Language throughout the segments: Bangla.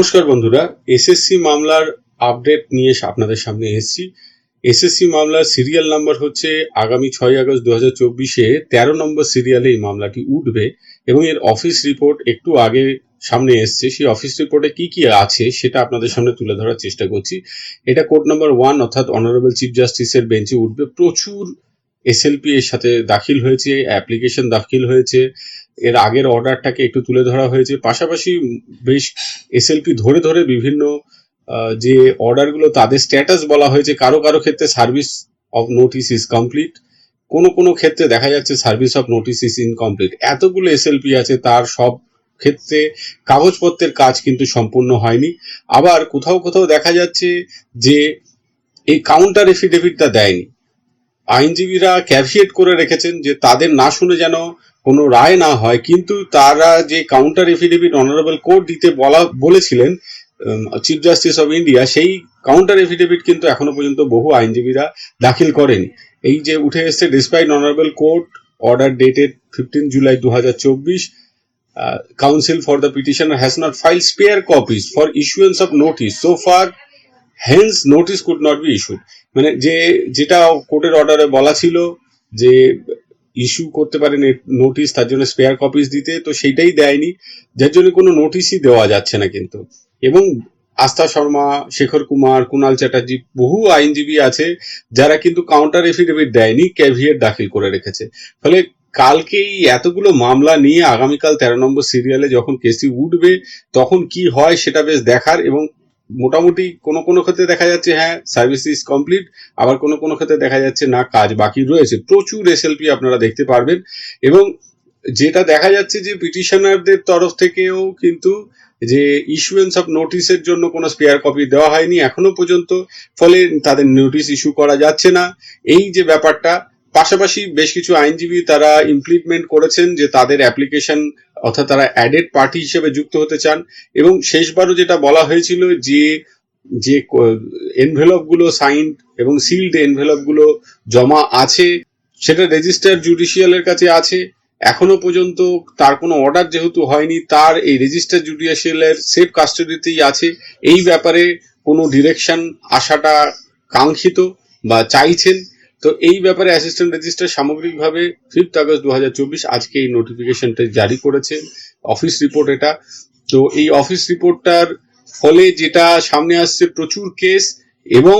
নমস্কার বন্ধুরা এসএসসি মামলার আপডেট নিয়ে আপনাদের সামনে এসেছি। এসএসসি মামলার সিরিয়াল নাম্বার হচ্ছে আগামী ছয় আগস্ট দু হাজার চব্বিশে তেরো নম্বর সিরিয়ালে এই মামলাটি উঠবে এবং এর অফিস রিপোর্ট একটু আগে সামনে এসছে। সেই অফিস রিপোর্টে কি কি আছে সেটা আপনাদের সামনে তুলে ধরার চেষ্টা করছি। এটা কোর্ট নাম্বার ওয়ান অর্থাৎ অনারেবল চিফ জাস্টিসের বেঞ্চে উঠবে। প্রচুর এসএলপি এর সাথে দাখিল হয়েছে অ্যাপ্লিকেশন দাখিল হয়েছে, এর আগের অর্ডারটাকে একটু তুলে ধরা হয়েছে। পাশাপাশি বেশ এসএলপি ধরে ধরে বিভিন্ন যে অর্ডারগুলো তাদের স্ট্যাটাস বলা হয়েছে, কারও কারও ক্ষেত্রে service of notice is complete কোনো কোনো ক্ষেত্রে দেখা যাচ্ছে service of notice is incomplete এতগুলো এসএলপি আছে, তার সব ক্ষেত্রে কাগজপত্রের কাজ কিন্তু সম্পূর্ণ হয়নি। আবার কোথাও কোথাও দেখা যাচ্ছে যে এই কাউন্টার এফিডেভিটটা দেয়নি। আইনজীবীরা ক্যাভিয়েট করে রেখেছেন যে তাদের না শুনে যেন কোনো রায় না হয়। কিন্তু তারা যে কাউন্টার এফিডেভিট অনারেবল কোর্ট দিতে বলা, বলেছিলেন চিফ জাস্টিস অফ ইন্ডিয়া সেই কাউন্টার এফিডেভিট কিন্তু এখনও পর্যন্ত বহু আইনজীবীরা দাখিল করেন। এই যে উঠে এসছে despite honourable court order dated fifteen July দু হাজার চব্বিশ counsel for the petitioner has not file spare copies for issuance of notice so far hence notice could not be issued মানে যে, যেটা কোর্টের অর্ডারে বলা ছিল যে ইস্যু করতে পারেন নোটিশ তার জন্য স্পেয়ার কপিস দিতে, তো সেইটাই দেয়নি। যার জন্য কোনো নোটিশই দেওয়া যাচ্ছে না কিন্তু। এবং আস্থা শর্মা, শেখর কুমার কুণাল চ্যাটার্জি, বহু আইনজীবী আছে, যারা কিন্তু কাউন্টার এফিডেভিট দেয়নি ক্যাভিয়েট দাখিল করে রেখেছে। ফলে কালকে এই এতগুলো মামলা নিয়ে আগামীকাল তেরো নম্বর সিরিয়ালে যখন কেসি উঠবে, তখন কি হয় সেটা বেশ দেখার এবং মোটামুটি কোনো কোনো ক্ষেত্রে দেখা যাচ্ছে হ্যাঁ সার্ভিস ইজ কমপ্লিট আবার কোনো কোনো ক্ষেত্রে দেখা যাচ্ছে না, কাজ বাকি রয়েছে। প্রচুর এসএলপি আপনারা দেখতে পারবেন। এবং যেটা দেখা যাচ্ছে যে পিটিশনারদের তরফ থেকেও কিন্তু যে ইস্যুয়েন্স অফ নোটিশের জন্য কোনো স্পেয়ার কপি দেওয়া হয়নি এখনও পর্যন্ত। ফলে তাদের নোটিশ ইস্যু করা যাচ্ছে না। এই যে ব্যাপারটা পাশাপাশি বেশ কিছু আইনজীবী তারা ইমপ্লিটমেন্ট করেছেন যে তাদের অ্যাপ্লিকেশন অর্থাৎ তারা অ্যাডেড পার্টি হিসেবে যুক্ত হতে চান। এবং শেষবারও যেটা বলা হয়েছিল যে যে এনভেলপগুলো সাইন এবং সিল্ড এনভেলপগুলো জমা আছে, সেটা রেজিস্টার জুডিশিয়ালের কাছে আছে। এখনও পর্যন্ত তার কোনো অর্ডার যেহেতু হয়নি, তার এই রেজিস্টার জুডিশিয়ালের সেফ কাস্টডিতেই আছে। এই ব্যাপারে কোনো ডিরেকশন আসাটা কাঙ্ক্ষিত বা চাইছেন। তো এই ব্যাপারে অ্যাসিস্ট্যান্ট রেজিস্ট্রার সামগ্রিকভাবে ফিফথ আগস্ট দু হাজার চব্বিশ আজকে এই নোটিফিকেশনটা জারি করেছে অফিস রিপোর্ট এটা। তো এই অফিস রিপোর্টটার ফলে যেটা সামনে আসছে প্রচুর কেস এবং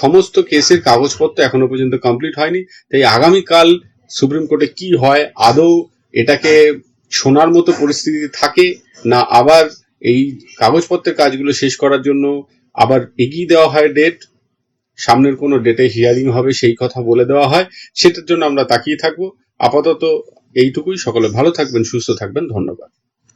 সমস্ত কেসের কাগজপত্র এখনও পর্যন্ত কমপ্লিট হয়নি। তাই আগামীকাল সুপ্রিম কোর্টে কি হয়, আদৌ এটাকে শোনার মতো পরিস্থিতি থাকে না আবার এই কাগজপত্রের কাজগুলো শেষ করার জন্য আবার এগিয়ে দেওয়া হয় ডেট সামনের কোনো ডেটে হিয়ারিং হবে সেই কথা বলে দেওয়া হয়। সেটার জন্য আমরা তাকিয়ে থাকব। আপাতত এইটুকুই। সকলে ভালো থাকবেন, সুস্থ থাকবেন। ধন্যবাদ।